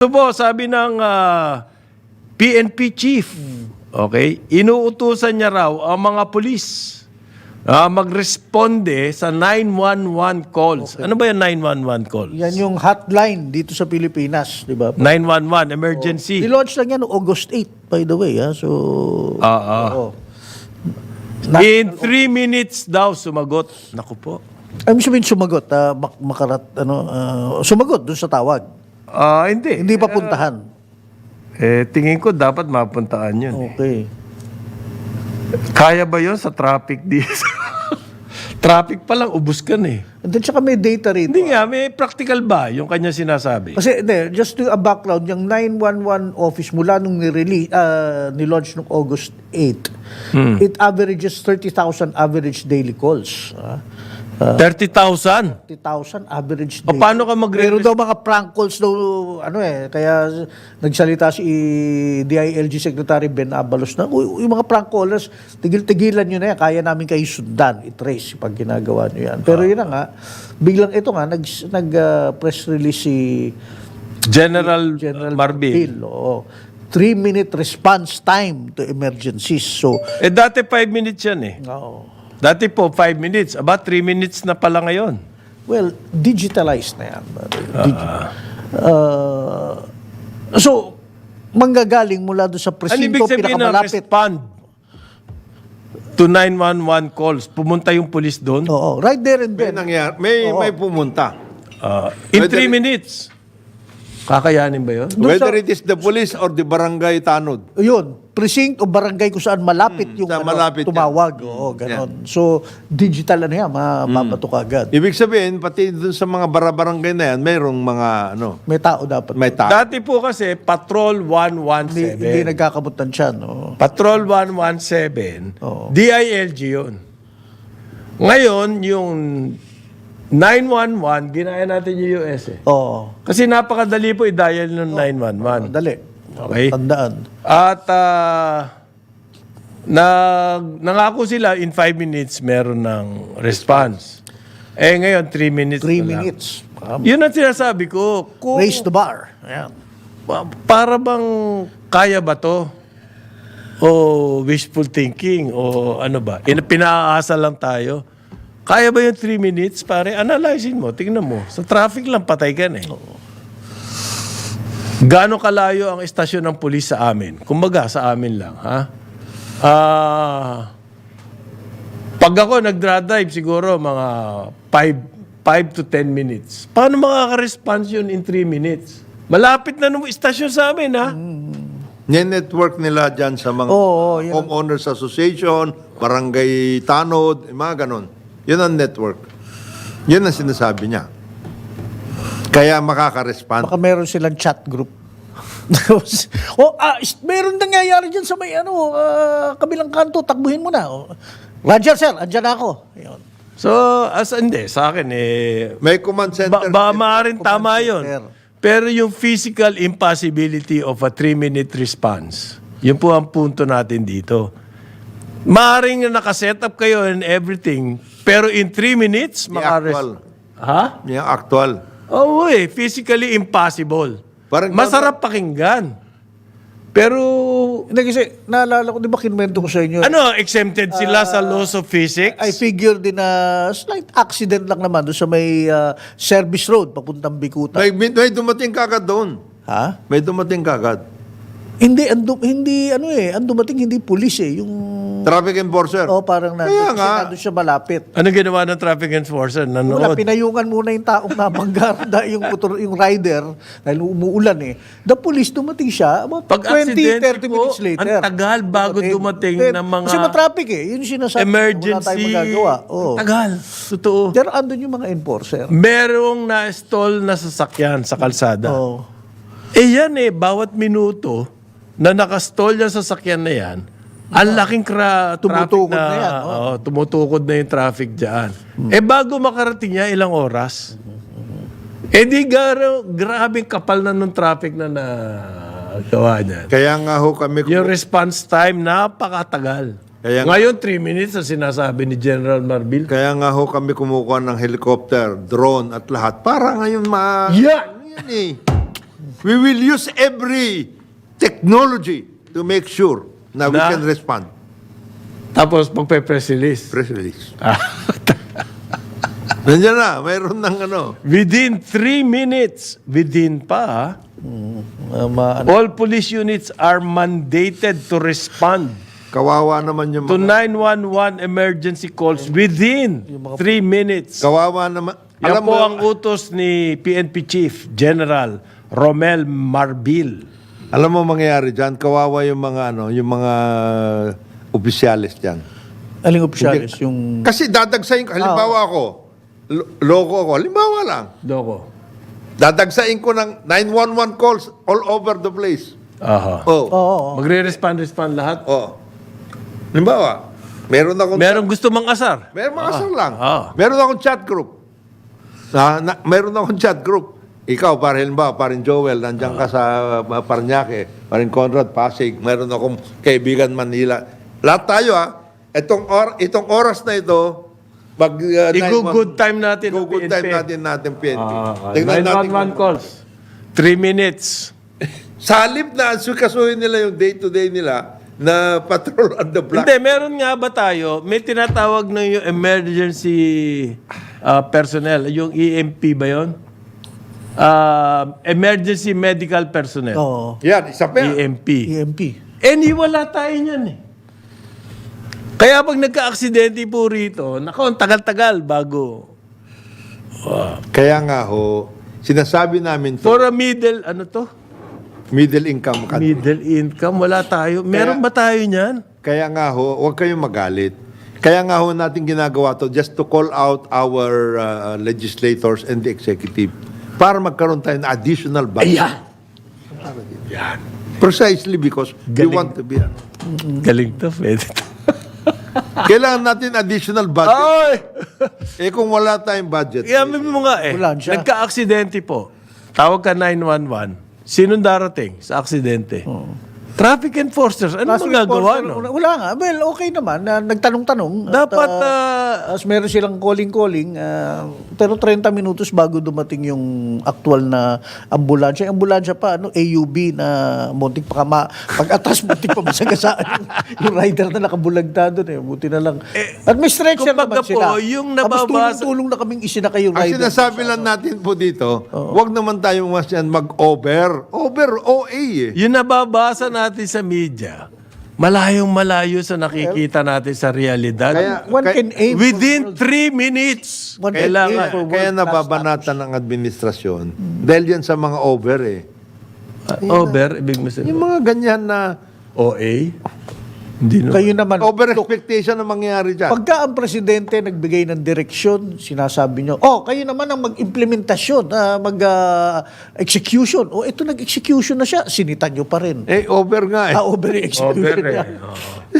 Ito po, sabi ng ah, PNP chief, okay, inuutusan niya raw ang mga pulis ah, magresponde sa 911 calls. Ano ba yung 911 calls? Yan yung hotline dito sa Pilipinas, di ba? 911, emergency. I-launch lang yan August 8, by the way. Ha? So, ah. oo. Na- In three minutes daw sumagot. Naku po. Sabihin sumagot, mak- makarat, ano, ah, sumagot dun sa tawag. Ah, hindi. Hindi pa puntahan. Eh, tingin ko dapat mapuntaan yun. eh. Okay. Kaya ba yun sa traffic dito? traffic pa lang, ubus ka na eh. And then, tsaka may data rito. Hindi nga, may practical ba yung kanya sinasabi? Kasi, hindi, just to a background, yung 911 office mula nung nirelease, uh, nilaunch nung August 8, Hmm. it averages 30,000 average daily calls. ah. 30,000? 30,000 average O daily. paano ka magre Meron daw mga prank calls daw, ano eh, kaya nagsalita si DILG Secretary Ben Abalos na, "Uy, yung mga prank callers, tigil-tigilan nyo na yan, kaya namin kayo sundan, i-trace pag ginagawa nyo yan. Pero yun na nga, biglang ito nga, nag, nag ah, press release si General, General Marbil. Bill, oo. Three-minute response time to emergencies. So, Eh dati 5 minutes yan eh. oo. Dati po 5 minutes. About 3 minutes na pala ngayon. Well, digitalized na yan. Digi- Uh, so, manggagaling mula doon sa Ano presinto, ibig sabihin ng pinakamalapit. respond to 911 calls? Pumunta yung police doon? Oo, right there and May then. nangyari, may, may pumunta. Ah, in 3 Whether- minutes. Kakayanin ba yun? Doon sa- Whether it is the police or the barangay tanod. Yun, precinct o barangay kung saan malapit yung sa ano, malapit yan. tumawag. Oo, ganon. So, digital ano yan, ma- mabato ka agad. Ibig sabihin, pati dun sa mga barabarangay na yan, mayroong mga, ano, May tao dapat. may tao. Dati po kasi, Patrol Hindi, 117. hindi nagkakabutan siya. No? Patrol 117, Oo. DILG yun. Ngayon, yung 911, ginaya natin yung US eh. Oo. Kasi napakadali po i-dial ng 911. Dali. Okay. Tandaan. At ah, nag, nangako sila in 5 minutes meron ng response. Eh ngayon, 3 minutes Three na lang. minutes. Um, Yun ang sinasabi ko. Kung, raise the bar. Ayan. pa- para bang kaya ba to? O wishful thinking? O ano ba? In, pinaasa lang tayo? Kaya ba yung 3 minutes? Pare, analyzing mo. Tingnan mo. Sa traffic lang, patay ka na eh. Gaano kalayo ang estasyon ng pulis sa amin? Kumbaga, sa amin lang, ha? Ah... pag ako nagdra-drive, siguro mga 5, 5 to 10 minutes. Paano makaka-response yun in 3 minutes? Malapit na nung istasyon sa amin, ha? Yan network nila dyan sa mga Oo, yan. homeowners association, barangay tanod, mga ganon. Yun ang network. Yun ang sinasabi niya. Kaya makaka-respond. Baka meron silang chat group. oh, ah, meron nangyayari dyan sa may ano, ah, kabilang kanto, takbuhin mo na. Oh. Roger, sir, andyan ako. Ayun. So, as hindi, sa akin, eh, May command ba, center. ba maaaring tama yun. center. Pero yung physical impossibility of a 3-minute response, yun po ang punto natin dito. Maaring nakaset up kayo and everything, pero in 3 minutes, makares... actual. Ha? Yung actual. Oo eh, physically impossible. Parang- Masarap pakinggan. Pero, Hindi kasi, naalala ko, di ba kinwento ko sa inyo? ano, exempted sila sa laws of physics? I figure din na slight accident lang naman doon sa may ah, service road papuntang Bikutan. May, may dumating kagad doon. ha? May dumating kagad. Hindi, ando, hindi, ano eh, ang dumating hindi pulis eh. Yung, Traffic enforcer. oh, parang nandun, Kaya kasi nga. nandun siya malapit. ano ginawa ng traffic enforcer? Wala, Nanood. pinayungan muna yung taong nabanggar dahil yung, motor, yung rider, dahil umuulan eh. The police, dumating siya, about Pag 20, aksidente 30 po, minutes later. ang tagal bago dumating Then, ng mga Kasi matraffic eh. Yun yung sinasabi. Wala tayong Emergency. magagawa. Oh. Tagal. Totoo. Pero andun yung mga enforcer. Merong na-stall na sasakyan sa kalsada. Oh. Eh yan eh, bawat minuto na nakastall yung sasakyan na yan, ang laking kra- Tumutukod na, na yan, oo, tumutukod na yung traffic dyan. Eh bago makarating niya, ilang oras? Eh di garo, grabing kapal na nung traffic na na gawa niyan. Kaya nga ho kami, Yung response time, napakatagal. Kaya- Ngayon, 3 minutes ang sinasabi ni General Marbil. kaya nga ho kami kumukuha ng helicopter, drone at lahat. Para ngayon ma... Yan! Yan eh. we will use every technology to make sure na we Na? can respond. Tapos magpe-press release. Press release. Ah. Nandiyan na, mayroon ng ano. Within three minutes, within pa, ha? Uh, ma- all police units are mandated to respond Kawawa naman yung to mga... 911 emergency calls within three minutes. Kawawa naman. Yan Alam po mo, ang utos ni PNP Chief General Romel Marbil. Alam mo mangyayari dyan, kawawa yung mga ano, yung mga opisyalis dyan. aling opisyalis, yung... Kasi dadagsayin ko, halimbawa ako, lo- loko ako, halimbawa lang, Doko. dadagsayin ko ng 911 calls all over the place. Aha. Oh, oo. Magre-respond, respond lahat. oh. Halimbawa, meron akong Merong gusto mang asar. Meron mga asal lang. ah. Meron akong chat group. Na, na, meron akong chat group. Ikaw, para halimbawa, parin Joel, nandiyan ka sa uh, Paranaque, parin Conrad, Pasig, meron akong kaibigan Manila. Lahat tayo ah, itong, or, itong oras na ito, mag... Uh, I-good time natin ang Good time natin natin PNP. Ah, Tingnan natin 911 kung- calls. Three minutes. Sa halip na sukasuhin nila yung day-to-day nila na patrol on the block. Hindi, meron nga ba tayo, may tinatawag na yung emergency uh, personnel, yung EMP ba yun? Uh, emergency medical personnel. Oo. Yan, isa pa yan. EMP. EMP. Eh, ni wala tayo niyan eh. Kaya pag nagka-aksidente po rito, nako, ang tagal-tagal bago. Kaya nga ho, sinasabi namin to, For a middle, ano to? middle income country. Middle income, wala tayo. Meron Kaya- ba tayo niyan? Kaya nga ho, huwag kayong magalit. Kaya nga ho natin ginagawa to just to call out our uh, legislators and the executive para magkaroon tayo ng additional budget. Ayan. Yan. Precisely because we Galing. want to be... Galing to, to. Kailangan natin additional budget. Ay! Eh kung wala tayong budget, Yamin mo nga eh. Wala siya. Nagka-aksidente po. Tawag ka 911. Sinong darating sa aksidente? Traffic enforcers. Ano Traffic magagawa enforcer, no? Wala nga. Well, okay naman. na nagtanong-tanong. At, Dapat, ah, ah, as meron silang calling-calling, ah, pero 30 minutos bago dumating yung actual na ambulansya. Yung ambulansya pa, ano, AUB na muntik pa kama. Pag-atas, muntik pa masagasaan yung, yung rider na nakabulagta doon eh. Buti na lang. At may stretcher naman sila. po, yung Tapos nababasa- tulong-tulong na kaming isinakay yung ang rider. sinasabi lang natin po dito, huwag naman tayo mas yan mag-over. Over, OA eh. Yung nababasa natin sa media, malayong malayo sa nakikita natin sa realidad. Kaya, One kaya- can aim for Within three minutes, One kailangan. for kaya world-class nababanatan ng administrasyon dahil yan sa mga over eh. Over, ibig mo sabihin. Yung mga ganyan na OA? Hindi no. Kayo naman. over expectation na mangyayari dyan. Pagka ang presidente nagbigay ng direksyon, sinasabi nyo, oh, kayo naman ang mag-implementasyon, ah, mag-execution. oh, ito nag-execution na siya, sinitan nyo pa rin. eh, over nga eh. Ah, over execution Over eh. na. Oo.